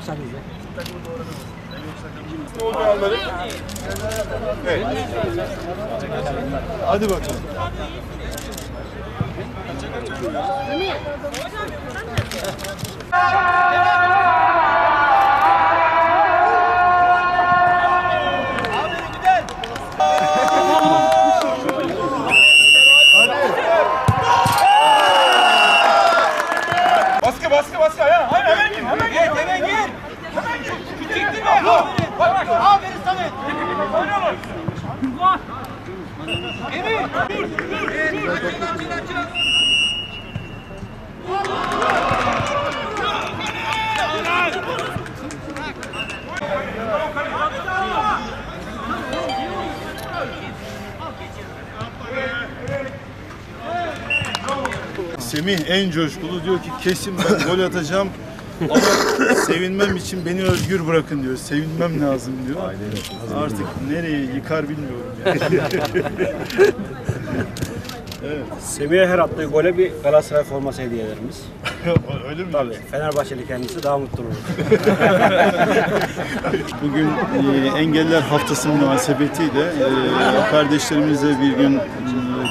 müsaadenizle. Ne olduğu anları. Evet. Hadi bakalım. Baskı Semih en coşkulu diyor ki kesin ben gol atacağım ama sevinmem için beni özgür bırakın diyor. Sevinmem lazım diyor. Artık nereye yıkar bilmiyorum yani. Semih'e her attığı gole bir Galatasaray forması hediye ederimiz. Öyle mi? Tabii. Fenerbahçeli kendisi daha mutlu olur. Bugün e, Engeller Haftası münasebetiyle e, kardeşlerimizle bir gün e,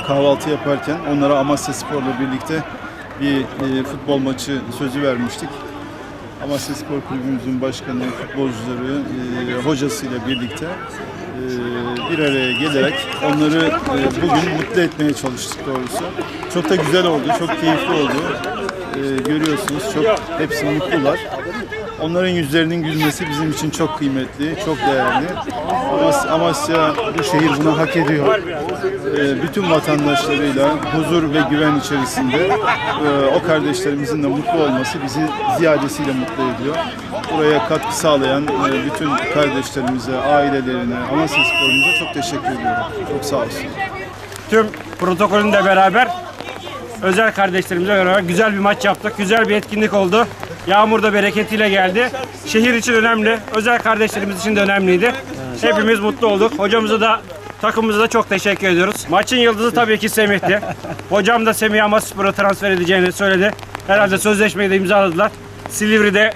kahvaltı yaparken onlara Amasya Spor'la birlikte bir e, futbol maçı sözü vermiştik. Amasya Spor Kulübümüzün başkanı, futbolcuları, e, hocasıyla birlikte e, bir araya gelerek onları e, bugün mutlu etmeye çalıştık doğrusu. Çok da güzel oldu, çok keyifli oldu. E, görüyorsunuz çok hepsi mutlular. Onların yüzlerinin gülmesi bizim için çok kıymetli, çok değerli. Amas- Amasya bu şehir bunu hak ediyor. Ee, bütün vatandaşlarıyla huzur ve güven içerisinde e, o kardeşlerimizin de mutlu olması bizi ziyadesiyle mutlu ediyor. Buraya katkı sağlayan e, bütün kardeşlerimize, ailelerine, Amasya Spor'umuza çok teşekkür ediyorum. Çok sağ olsun. Tüm protokolünle beraber özel kardeşlerimizle beraber güzel bir maç yaptık. Güzel bir etkinlik oldu. Yağmur da bereketiyle geldi. Şehir için önemli. Özel kardeşlerimiz için de önemliydi. Hepimiz mutlu olduk. Hocamıza da takımımıza da çok teşekkür ediyoruz. Maçın yıldızı tabii ki Semih'ti. Hocam da Semih Amaspor'a transfer edeceğini söyledi. Herhalde sözleşmeyi de imzaladılar. Silivri'de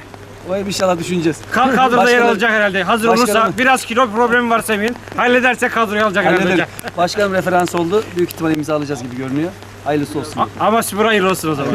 O inşallah düşüneceğiz. ka- kadroda yer alacak herhalde. Hazır Başkanım- olursa biraz kilo problemi var Semih'in. Hallederse kadroya alacak herhalde. Halledelim. hocam. Başkanım referans oldu. Büyük ihtimalle imzalayacağız gibi görünüyor. Hayırlısı olsun. Ama spor hayırlı olsun o zaman.